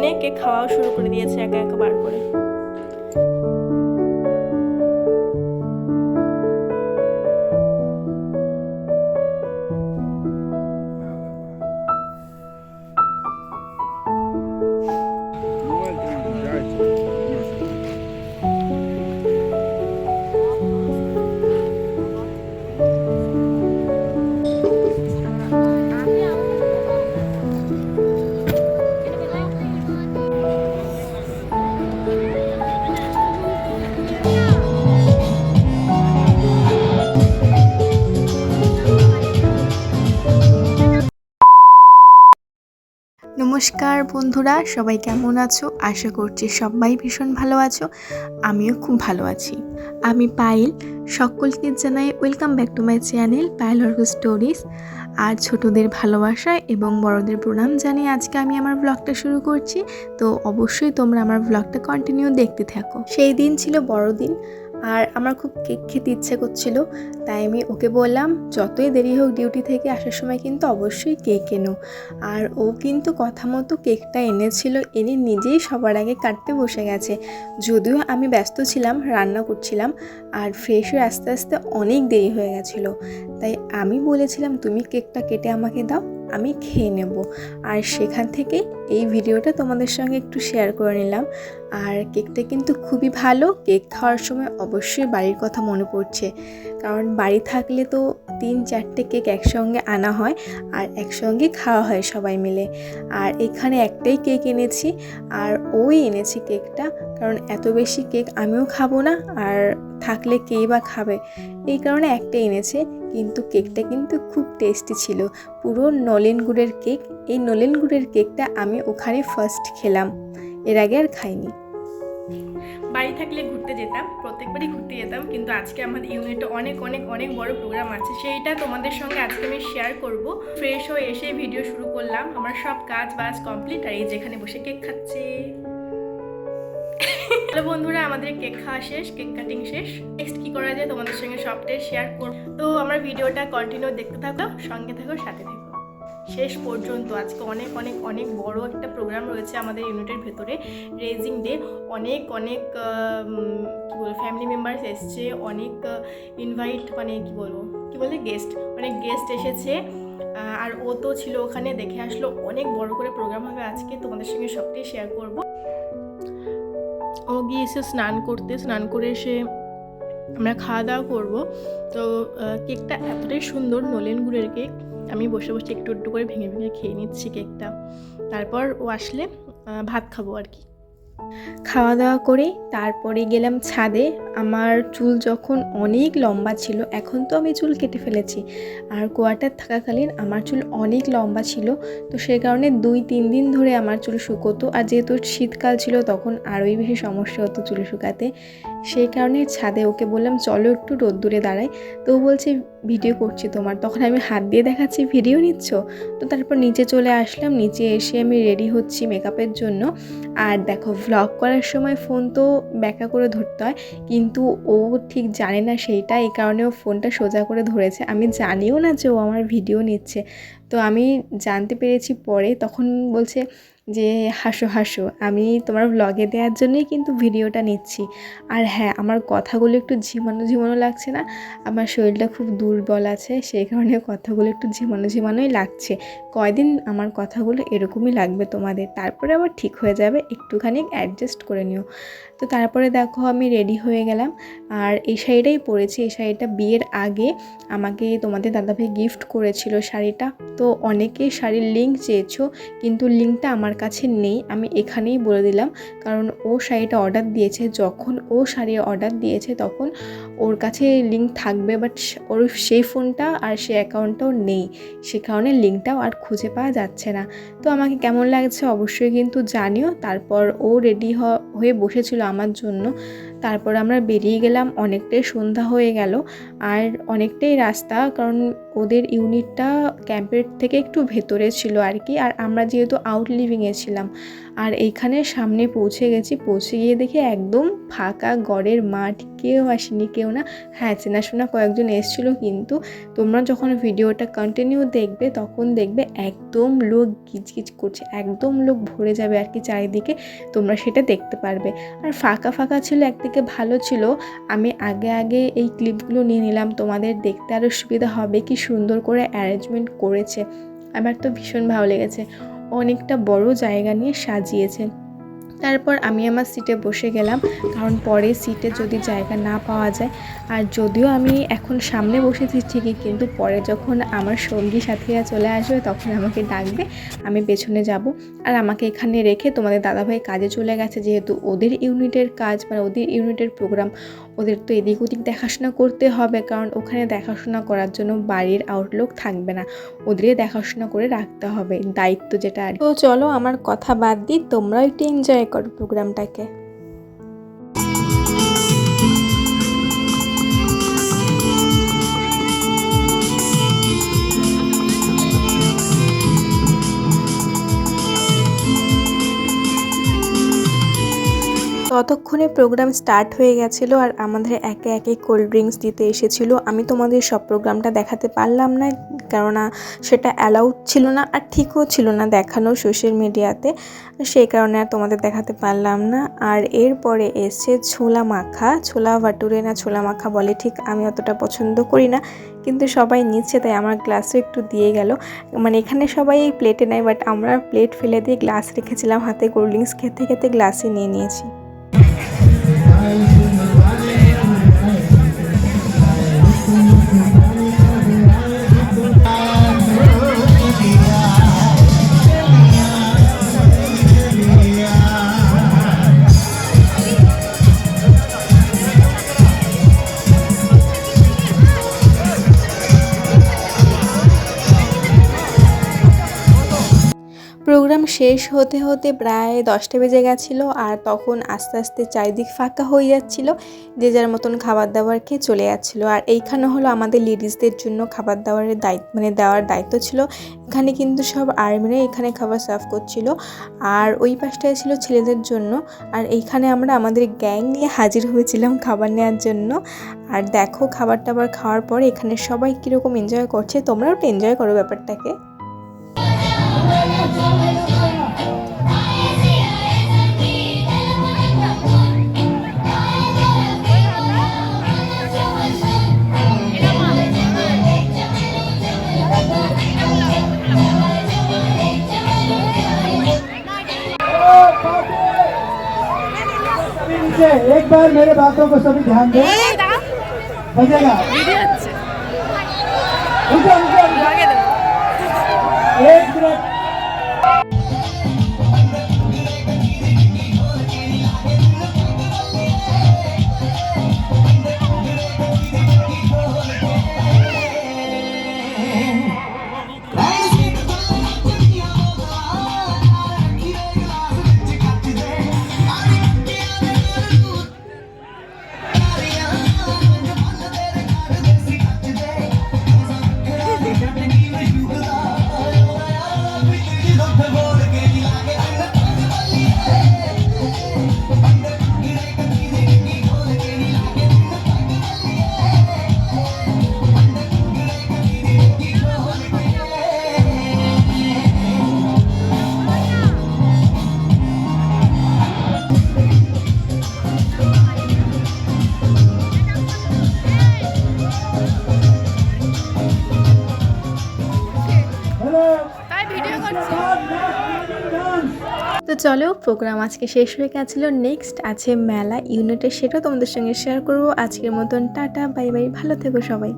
এনে কে খাওয়াও শুরু করে দিয়েছে একা একা বার করে। নমস্কার বন্ধুরা, সবাই কেমন আছো? আশা করছি সবাই ভীষণ ভালো আছো, আমিও খুব ভালো আছি। আমি পায়েল, সকলকে জানাই welcome back to my channel Payel org stories আর ছোটদের ভালোবাসা এবং বড়দের প্রণাম জানিয়ে আজকে আমি আমার ব্লগটা শুরু করছি। তো অবশ্যই তোমরা আমার ব্লগটা কন্টিনিউ দেখতে থাকো। সেই দিন ছিল বড়দিন আর আমার খুব কেক খেতে ইচ্ছে করছিল, তাই আমি ওকে বললাম, যতই দেরি হোক ডিউটি থেকে আসার সময় কিন্তু অবশ্যই কেক এনো। আর ও কিন্তু কথা মতো কেকটা এনেছিল, এনে নিজেই সবার আগে কাটতে বসে গেছে। যদিও আমি ব্যস্ত ছিলাম, রান্না করছিলাম, আর ফ্রেশ হয়ে আস্তে আস্তে অনেক দেরি হয়ে গেছিল। তাই আমি বলেছিলাম, তুমি কেকটা কেটে আমাকে দাও। আমি খেয়ে নেব। আর সেখান থেকে এই ভিডিওটা তোমাদের সঙ্গে একটু শেয়ার করে নিলাম। আর কেকটা কিন্তু খুবই ভালো। কেক খাওয়ার সময় অবশ্যই বাড়ির কথা মনে পড়ছে। কারণ বাড়ি থাকলে তো তিন চারটে কেক একসঙ্গে আনা হয় আর একসঙ্গে খাওয়া হয় সবাই মিলে। আর এখানে একটাই কেক এনেছি আর ওই এনেছি কেকটা। কারণ এত বেশি কেক আমিও খাব না আর থাকলে কেই বা খাবে? এই কারণে একটাই এনেছে। কিন্তু কেকটা কিন্তু খুব টেস্টি ছিল। পুরো নলেন গুড়ের কেক, এই নলেন গুড়ের কেকটা আমি ওখানে ফার্স্ট খেলাম। এর আগে আর খাইনি। বাড়ি থাকলে ঘুরতে যেতাম, প্রত্যেকবারই ঘুরতে যেতাম, কিন্তু আজকে আমাদের ইউনিটে অনেক অনেক অনেক বড় প্রোগ্রাম আছে। সেইটা তোমাদের সঙ্গে আজকে আমি শেয়ার করব। ফ্রেশ হয়ে এসে ভিডিও শুরু করলাম। আমার সব কাজ বাজ কমপ্লিট আর এই যেখানে বসে কেক খাচ্ছে। হ্যালো বন্ধুরা, আমাদের কেক খাওয়া শেষ, কেক কাটিং শেষ। নেক্সট কি করা যায় তোমাদের সঙ্গে সবটাই শেয়ার করব। তো আমার ভিডিওটা কন্টিনিউ দেখতে থাকো, সঙ্গে থাকো, সাথে থাকো। শেষ পর্যন্ত, আজকে অনেক অনেক অনেক বড় একটা প্রোগ্রাম রয়েছে আমাদের ইউনিটের ভেতরে। রেজিং ডে অনেক অনেক কি বলব ফ্যামিলি মেম্বার্স এসছে, অনেক ইনভাইট মানে কি বলব, কি বলে গেস্ট অনেক গেস্ট এসেছে। আর ও তো ছিল ওখানে, দেখে আসলো, অনেক বড় করে প্রোগ্রাম হবে আজকে, তোমাদের সঙ্গে সবটাই শেয়ার করব। ও গিয়েছে স্নান করতে, স্নান করে এসে আমরা খাওয়া দাওয়া করব। তো কেকটা এতটাই সুন্দর নলেন গুড়ের কেক। আমি বসে বসে একটু একটু করে ভেঙে ভেঙে খেয়ে নিচ্ছি কেকটা। তারপর ও আসলে ভাত খাব আর কি। খাওয়া দাওয়া করে তারপরে গেলাম ছাদে। আমার চুল যখন অনেক লম্বা ছিল, এখন তো আমি চুল কেটে ফেলেছি। আর কোয়ার্টার থাকাকালীন আমার চুল অনেক লম্বা ছিল, তো সে কারণে দুই, তিন দিন ধরে আমার চুল শুকোতো। আর যেহেতু শীতকাল ছিল, তখন আরোই বেশি সমস্যা হতো চুল শুকাতে। সেই কারণে ছাদে ওকে বললাম, চলো একটু রোদ্দুরে দাঁড়াই। তো ও বলছে, ভিডিও করছি তোমার। তখন আমি হাত দিয়ে দেখাচ্ছি, ভিডিও নিচ্ছ? তো তারপর নিচে চলে আসলাম, নিচে এসে আমি রেডি হচ্ছি মেকআপের জন্য। আর দেখো ভ্লগ করার সময় ফোন তো ব্যাকা করে ধরতে হয়, কিন্তু ও ঠিক জানে না সেইটা, এই কারণে ও ফোনটা সোজা করে ধরেছে। আমি জানিও না যে ও আমার ভিডিও নিচ্ছে। তো আমি জানতে পেরেছি পরে, তখন বলছে যে, হাসো হাসো, আমি তোমার ব্লগে দেওয়ার জন্যই কিন্তু ভিডিওটা নিচ্ছি। আর হ্যাঁ আমার কথাগুলো একটু ঝিমানো ঝিমানো লাগছে না? আমার শরীরটা খুব দুর্বল আছে, সেই কারণে কথাগুলো একটু ঝিমানো, ঝিমানোই লাগছে। কয়দিন আমার কথাগুলো এরকমই লাগবে তোমাদের? তারপরে আবার ঠিক হয়ে যাবে, একটুখানি অ্যাডজাস্ট করে নিও। তো তারপরে দেখো, আমি রেডি হয়ে গেলাম। আর এই শাড়িটাই পরেছি, এই শাড়িটা বিয়ের আগে আমাকে তোমাদের দাদাভাই গিফট করেছিল শাড়িটা। তো অনেকেই শাড়ির লিঙ্ক চেয়েছো, কিন্তু লিঙ্কটা আমার কাছে নেই, আমি এখানেই বলে দিলাম। কারণ ও শাড়িটা অর্ডার দিয়েছে, যখন ও শাড়ি অর্ডার দিয়েছে তখন ওর কাছে লিঙ্ক থাকবে বাট ওর সেই ফোনটা আর সেই অ্যাকাউন্টটাও নেই। সে কারণে লিঙ্কটাও আর খুঁজে পাওয়া যাচ্ছে না। তো আমাকে কেমন লাগছে অবশ্যই কিন্তু জানিও। তারপর ও রেডি হয়ে বসেছিল আমার জন্য। তারপর আমরা বেরিয়ে গেলাম, অনেকটাই সন্ধ্যা হয়ে গেল। আর অনেকটাই রাস্তা, কারণ ওদের ইউনিটটা ক্যাম্পের থেকে একটু ভেতরে ছিল আর কি। আর আমরা যেহেতু আউট লিভিংয়ে ছিলাম, আর এইখানে সামনে পৌঁছে গেছি, পৌঁছে গিয়ে দেখি একদম ফাঁকা গড়ের মাঠ কেউ আসেনি, কেউ না। হ্যাঁ চেনাশোনা কয়েকজন এসেছিল কিন্তু তোমরা যখন ভিডিওটা কন্টিনিউ দেখবে তখন দেখবে একদম লোক গিজগিজ করছে, একদম লোক ভরে যাবে আর কি চারিদিকে। তোমরা সেটা দেখতে পারবে। আর ফাঁকা ফাঁকা ছিল, একদিকে ভালো ছিল। আমি আগে আগে এই ক্লিপগুলো নিয়ে নিলাম, তোমাদের দেখতে আরও সুবিধা হবে কি সুন্দর করে অ্যারেঞ্জমেন্ট করেছে। আমার তো ভীষণ ভালো লেগেছে। অনেকটা বড় জায়গা নিয়ে সাজিয়েছে। তারপর আমি আমার সিটে বসে গেলাম, কারণ পরে সিটে যদি জায়গা না পাওয়া যায়, আর যদিও আমি এখন সামনে বসেছি ঠিকই, কিন্তু পরে যখন আমার সঙ্গী সাথীরা চলে আসবে, তখন আমাকে ডাকবে, আমি পেছনে যাব। আর আমাকে এখানে রেখে তোমাদের দাদাভাই কাজে চলে গেছে, যেহেতু ওদের ইউনিটের কাজ মানে ওদের ইউনিটের প্রোগ্রাম ওদের তো এদিক ওদিক দেখাশোনা করতে হবে, কারণ ওখানে দেখাশোনা করার জন্য বাড়ির আউটলুক থাকবে না ওদেরই দেখাশোনা করে রাখতে হবে, দায়িত্ব যেটা আর। তো চলো আমার কথা বাদ দিই, তোমরাও একটু এনজয় করো প্রোগ্রামটাকে ততক্ষণে প্রোগ্রাম স্টার্ট হয়ে গেছিল আর আমাদের একে একে কোল্ড ড্রিঙ্কস দিতে এসেছিল। আমি তোমাদের সব প্রোগ্রামটা দেখাতে পারলাম না, কেননা সেটা অ্যালাউড ছিল না আর ঠিকও ছিল না দেখানো সোশ্যাল মিডিয়াতে সেই কারণে আর তোমাদের দেখাতে পারলাম না। আর এরপরে এসছে ছোলা মাখা। ছোলা ভাটুরে না ছোলা মাখা বলে ঠিক আমি অতটা পছন্দ করি না, কিন্তু সবাই নিচ্ছে তাই আমার গ্লাসও একটু দিয়ে গেল। মানে এখানে সবাই এই প্লেটে নেয় বাট আমরা প্লেট ফেলে দিয়ে গ্লাস রেখেছিলাম, হাতে কোল্ড ড্রিঙ্কস খেতে খেতে গ্লাসে নিয়ে নিয়েছি। প্রোগ্রাম শেষ হতে হতে প্রায় দশটা বেজে গেছিল আর তখন আস্তে আস্তে চারিদিক ফাঁকা হয়ে যাচ্ছিল, যে যার মতন খাবার দাবার খেয়ে চলে যাচ্ছিল। আর এইখানে হলো আমাদের লেডিসদের জন্য খাবার দাবারের দায়িত্ব মানে দেওয়ার দায়িত্ব ছিল। এখানে কিন্তু সব আর্মিরা এখানে খাবার সার্ভ করছিল। আর ওই পাশটায় ছিল ছেলেদের জন্য। আর এইখানে আমরা আমাদের গ্যাং নিয়ে হাজির হয়েছিলাম খাবার নেওয়ার জন্য। আর দেখো খাবার টাবার খাওয়ার পর এখানে সবাই কীরকম এনজয় করছে, তোমরাও একটু এনজয় করো ব্যাপারটাকে। एक बार मेरे बातों को सभी ध्यान दें बजेगा চলো প্রোগ্রাম আজকে শেষ হয়ে গেছিল। নেক্সট আছে মেলা ইউনিটে সেটাও তোমাদের সঙ্গে শেয়ার করব। আজকের মতন টাটা বাই বাই ভালো থেকো সবাই।